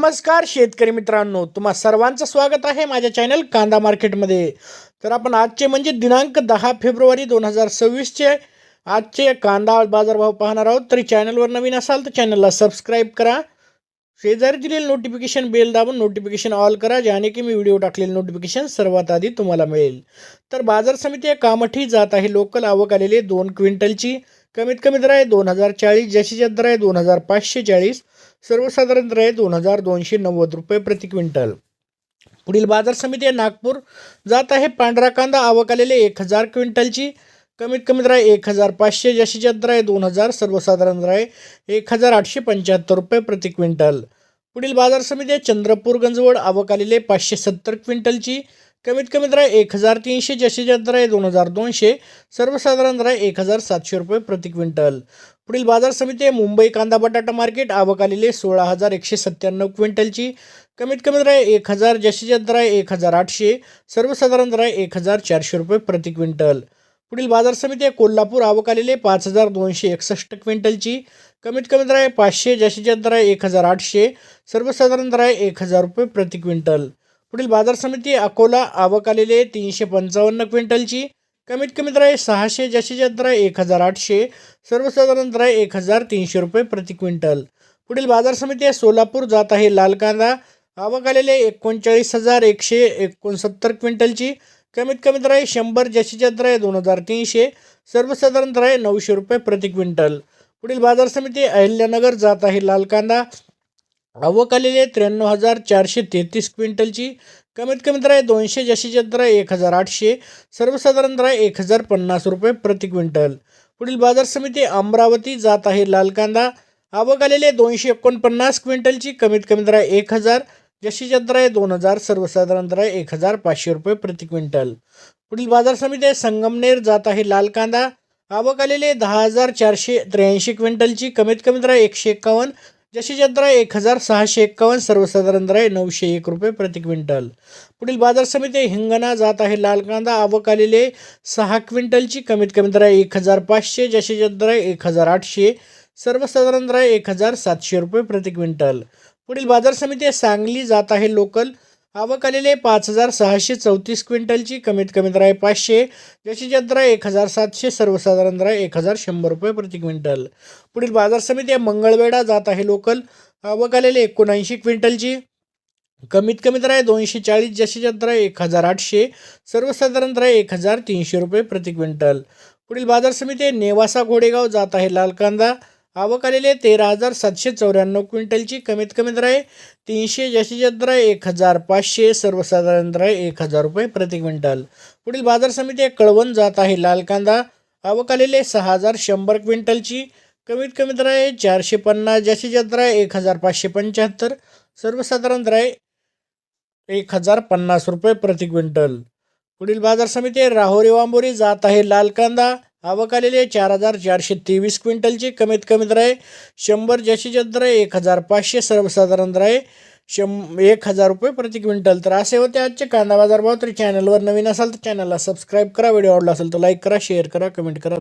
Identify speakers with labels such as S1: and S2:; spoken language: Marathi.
S1: नमस्कार शेतकरी मित्रांनो तुम्हा सर्वांचं स्वागत आहे माझ्या चॅनल कांदा मार्केटमध्ये. तर आपण आजचे म्हणजे दिनांक दहा फेब्रुवारी दोन हजार सव्वीसचे आजचे कांदा बाजारभाव पाहणार आहोत. तरी चॅनलवर नवीन असाल तर चॅनलला सबस्क्राईब करा. शेजारी दिलेलं नोटिफिकेशन बेल दाबून नोटिफिकेशन ऑल करा ज्याने की मी व्हिडिओ टाकलेले नोटिफिकेशन सर्वात आधी तुम्हाला मिळेल. तर बाजार समिती कामठी जात आहे लोकल आवक आलेली दोन क्विंटलची. कमीत कमी दर आहे दोन हजार चाळीस जशीच्या दर आहे दोन हजार पाचशे चाळीस. सर्वसाधारण दर आहे दोन हजार दोनशे नव्वद रुपये प्रति क्विंटल. पुढील बाजार समिती आहे नागपूर. जात आहे पांढरा कांदा. आवक आलेले एक हजार क्विंटलची. कमीत कमी दर आहे एक हजार पाचशे. जास्तीत जास्त दर आहे दोन हजार. सर्वसाधारण दर आहे एक हजार आठशे पंच्याहत्तर रुपये प्रति क्विंटल. पुढील बाजार समिती आहे चंद्रपूर गंजवड. आवक आलेले पाचशे सत्तर क्विंटलची. कमीत कमी दर आहे एक हजार तीनशे. जास्तीत जास्त दर आहे दोन हजार दोनशे. सर्वसाधारण दर आहे एक हजार सातशे रुपये प्रति क्विंटल. पुढील बाजार समिती आहे मुंबई कांदा बटाटा मार्केट आवक आलेले सोळा हजार एकशे सत्त्याण्णव क्विंटलची. कमीत कमी दर आहे एक हजार जास्तीत जास्त दर आहे एक हजार आठशे. सर्वसाधारण दर आहे एक हजार चारशे रुपये प्रति क्विंटल. पुढील बाजार समिती आहे कोल्हापूर आवक आलेले पाच हजार दोनशे एकसष्ट क्विंटलची. कमीत कमी दर आहे पाचशे जास्तीत जास्त दर आहे एक हजार आठशे. सर्वसाधारण दर आहे एक हजार रुपये प्रति क्विंटल. पुढील बाजार समिती अकोला आवक आलेले तीनशे पंचावन्न क्विंटलची. कमीत कमी दर आहे सहाशे जास्तीत जास्त दर आहे एक हजार आठशे सर्वसाधारण दर आहे एक हजार तीनशे रुपये प्रति क्विंटल. पुढील बाजार समिती आहे सोलापूर जात आहे लाल कांदा. आवक आलेले एकोणचाळीस हजार एकशे एकोणसत्तर क्विंटलची. कमीत कमी दर आहे शंभर जास्तीत जास्त दर आहे दोन हजार तीनशे सर्वसाधारण दर आहे नऊशे रुपये प्रति क्विंटल. पुढील बाजार समिती अहिल्यानगर जात आहे लाल कांदा. आवक आलेली आहे त्र्याण्णव हजार चारशे तेहतीस क्विंटलची. कमीत कमी दर आहे दोनशे जास्तीत दर आहे एक हजार आठशे सर्वसाधारण दर आहे एक हजार पन्नास रुपये प्रति क्विंटल. पुढील बाजार समिती अमरावती जात आहे लाल कांदा आवक आलेली आहे दोनशे एकोणपन्नास क्विंटलची कमीत कमी दर आहे एक हजार जास्तीत दर आहे दोन हजार सर्वसाधारण दर आहे एक हजार पाचशे रुपये प्रति क्विंटल. पुढील बाजार समिती आहे संगमनेर जात आहे लाल कांदा आवक आलेली आहे दहा हजार चारशे त्र्याऐंशी क्विंटलची कमीत कमी दर आहे एकशे एक्कावन्न जास्तीत दर एक हजार सहाशे एक्कावन्न सर्वसाधारण दर आहे नऊशे एक रुपये प्रति क्विंटल. पुढील बाजार समिती हिंगणा जात आहे लाल कांदा आवक आलेले सहा क्विंटलची कमीत कमी दर आहे एक हजार पाचशे जास्तीत दर आहे एक हजार आठशे सर्वसाधारण दर आहे एक हजार सातशे रुपये प्रति क्विंटल. पुढील बाजार समिती सांगली जात आहे लोकल आवक आलेले पाच हजार सहाशे चौतीस क्विंटलची. कमीत कमी दर आहे पाचशे. ज्याची जास्त दर एक हजार सातशे. सर्वसाधारण दर आहे एक हजार शंभर रुपये प्रति क्विंटल. पुढील बाजार समिती आहे मंगळवेढा. जात आहे लोकल. आवक आलेले एकोणऐंशी क्विंटलची. कमीत कमी दर आहे दोनशे चाळीस. ज्याची जास्त दर आहे एक हजार आठशे. सर्वसाधारण दर आहे एक हजार तीनशे रुपये प्रति क्विंटल. पुढील बाजार समिती नेवासा घोडेगाव. जात आहे लाल कांदा. आवक आलेले तेरा हजार सातशे चौऱ्याण्णव क्विंटलची कमीत कमी दर आहे तीनशे जास्तीत जास्त दर आहे एक हजार पाचशे सर्वसाधारण दर आहे एक हजार रुपये प्रति क्विंटल. पुढील बाजार समिती कळवण जात आहे. लाल कांदा आवक आलेले सहा हजार शंभर क्विंटलची कमीत कमी दर आहे चारशे पन्नास जास्तीत जास्त दर आहे एक हजार पाचशे पंच्याहत्तर सर्वसाधारण दर आहे एक हजार पन्नास रुपये प्रति क्विंटल. पुढील बाजार समिती आहे. राहोरी वांबोरी जात आहे. लाल कांदा आवक आलेली आहे चार हजार चारशे तेवीस क्विंटलची कमीत कमी दर आहे शंभर जास्तीत जास्त दर आहे एक हजार पाचशे सर्वसाधारण दर आहे शं एक हजार रुपये प्रति क्विंटल. तर असे होते आजचे कांदा बाजार भाव. तरी चॅनलवर नवीन असाल तर चॅनलला सबस्क्राईब करा. व्हिडिओ आवडला असेल तर लाईक करा शेअर करा कमेंट करा.